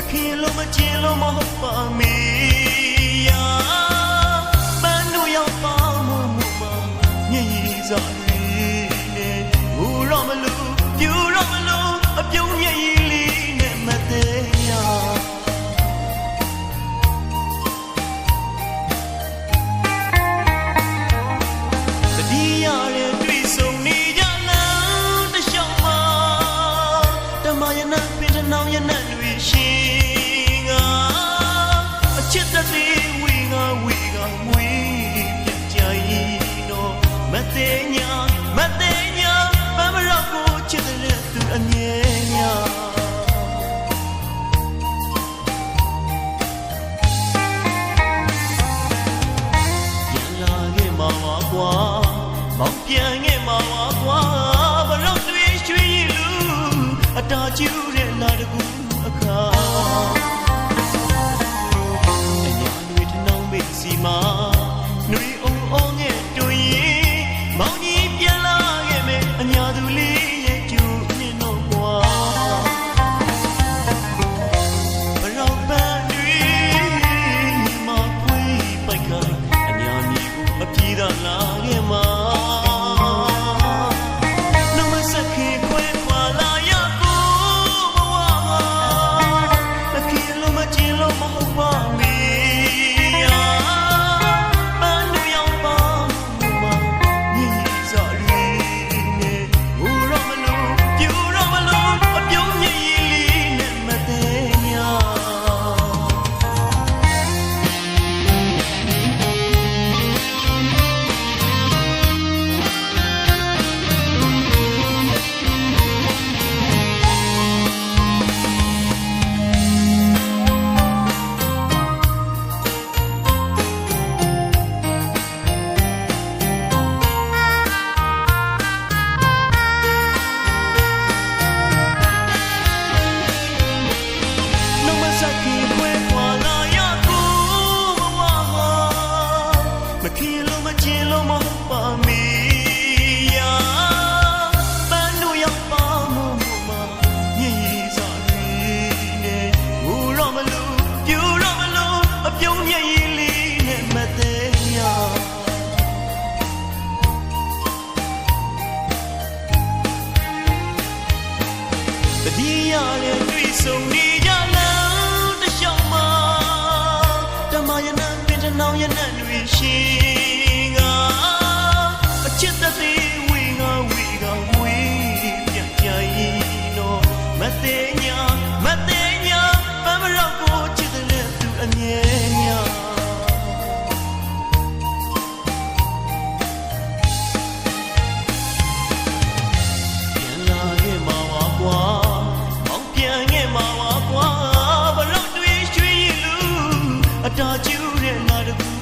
မခင်လို့မကျင်လို့မဟုတ်ပါမီယာမန်တို့ရောက်ပါမမမမြည်ရစားလေးနဲ့ဘူးတော့မလို့ပြူတော့မလို့အပြုံးမြည်လေး But they know တတိယနဲ့တွေ့ဆုံနေကြ of